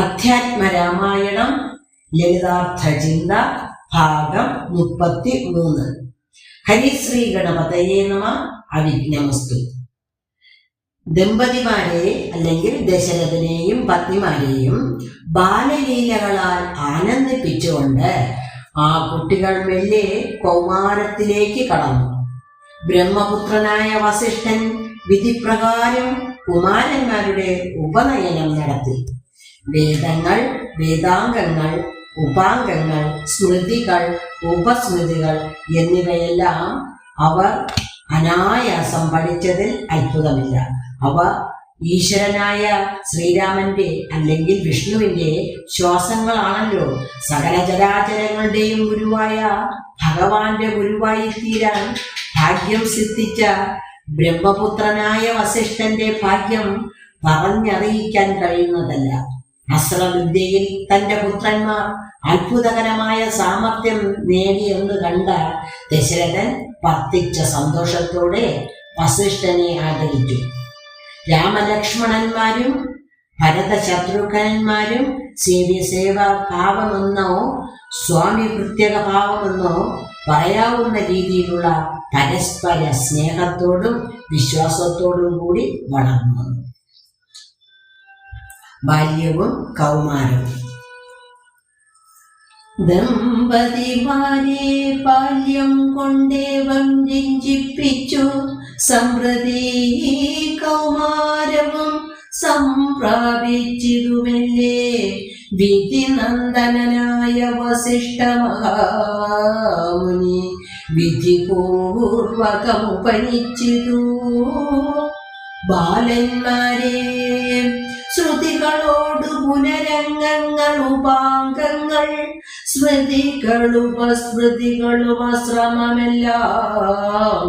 അധ്യാത്മരാമായണം ലളിതാർത്ഥ ചിന്ത ഭാഗം മുപ്പത്തി മൂന്ന് ഹരിശ്രീ ഗണപതയെ നമ അവിഘ്നമസ്തു. ദമ്പതിമാരെ അല്ലെങ്കിൽ ദശരഥനെയും പത്നിമാരെയും ബാലലീലകളാൽ ആനന്ദിപ്പിച്ചുകൊണ്ട് ആ കുട്ടികൾ മെല്ലെ കൗമാരത്തിലേക്ക് കടന്നു. ബ്രഹ്മപുത്രനായ വസിഷ്ഠൻ വിധിപ്രകാരം കുമാരന്മാരുടെ ഉപനയനം നടത്തി. വേദങ്ങൾ വേദാംഗങ്ങൾ ഉപാംഗങ്ങൾ സ്മൃതികൾ ഉപസ്മൃതികൾ എന്നിവയെല്ലാം അവർ അനായാസം പഠിച്ചതിൽ അത്ഭുതമില്ല. അവ ഈശ്വരനായ ശ്രീരാമന്റെ അല്ലെങ്കിൽ വിഷ്ണുവിന്റെ ശ്വാസങ്ങളാണല്ലോ. സകല ചരാചരങ്ങളുടെയും ഗുരുവായ ഭഗവാന്റെ ഗുരുവായി തീരാൻ ഭാഗ്യം സിദ്ധിച്ച ബ്രഹ്മപുത്രനായ വസിഷ്ഠന്റെ ഭാഗ്യം പറഞ്ഞറിയിക്കാൻ കഴിയുന്നതല്ല. അസ്ത്രവിദ്യയിൽ തന്റെ പുത്രന്മാർ അത്ഭുതകരമായ സാമർഥ്യം എന്ന് കണ്ട ദശരഥൻ വർത്തിച്ച സന്തോഷത്തോടെ വസിഷ്ഠനെ ആദരിച്ചു. രാമലക്ഷ്മണന്മാരും ഭരതശത്രുഘ്നന്മാരും സേവ്യ സേവാ ഭാവമെന്നോ സ്വാമി പ്രത്യേക ഭാവമെന്നോ പറയാവുന്ന രീതിയിലുള്ള പരസ്പര സ്നേഹത്തോടും വിശ്വാസത്തോടും കൂടി വളർന്നു ബാല്യവും കൗമാരവും. ദമ്പതിമാരെ ബാല്യം കൊണ്ടേ വഞ്ചിപ്പിച്ചു. സമൃതി കൗമാരവും സംപ്രാപിച്ചിരുമല്ലേ? വിധി നന്ദനായ വസിഷ്ഠ മഹാമുനി വിധിപൂർവകമുപനിച്ചിതു ബാലന്മാരെ ശ്രുതികളോട് പുനരംഗങ്ങൾ ഉപാംഗങ്ങൾ സ്മൃതികളുപസ്മൃതികളും അശ്രമമെല്ലാം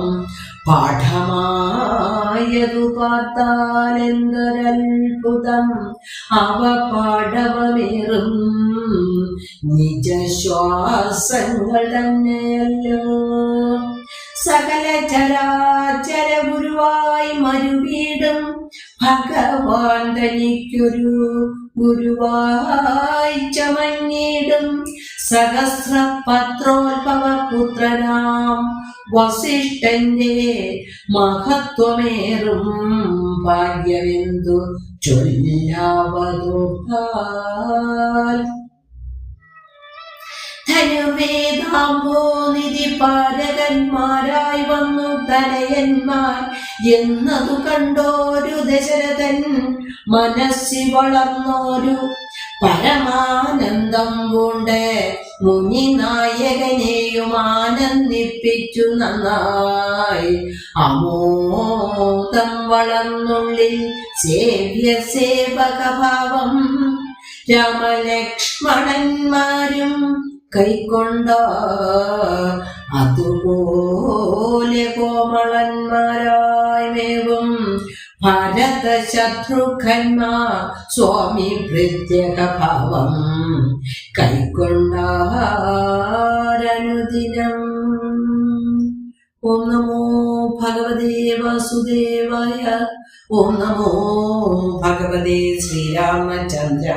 പാഠമായതു പാർത്താലെന്തൊരത്ഭുതം അവ പാഠവമേറും നിജശ്വാസങ്ങൾ തന്നെയല്ലോ. സകല ചരാചര ഗുരുവായി മരുവീടും ഭഗവാൻ തനിക്കൊരു ഗുരുവായി ചമഞ്ഞിടും. സഹസ്ര പത്രോത്ഭവ പുത്രനാം വസിഷ്ഠന്റെ മഹത്വമേറും ഭാഗ്യമെന്തു ചൊല്ലാവതുഹാൽ ധനുവേദാംബോ നിധി പാലകന്മാരായി വന്നു തലയന്മാർ എന്നതു കണ്ടോരു ദശരഥൻ മനസ്സി വളർന്നോരു പരമാനന്ദം കൊണ്ട് മുനി നായകനെയും ആനന്ദിപ്പിച്ചു നന്നായി. അമോദം വളർന്നുള്ളിൽ സേവ്യ സേവകഭാവം രാമലക്ഷ്മണന്മാരും കൈക്കൊണ്ട അതുപോലെ കോമളന്മാരായി മേവും ഭരത ശത്രുഘന്മാർ സ്വാമി പ്രത്യേക ഭാവം കൈക്കൊണ്ടാരനുദിനം. ഓം നമോ ഭഗവതേ വാസുദേവായ ഓം നമോ ഭഗവതേ ശ്രീരാമചന്ദ്രായ.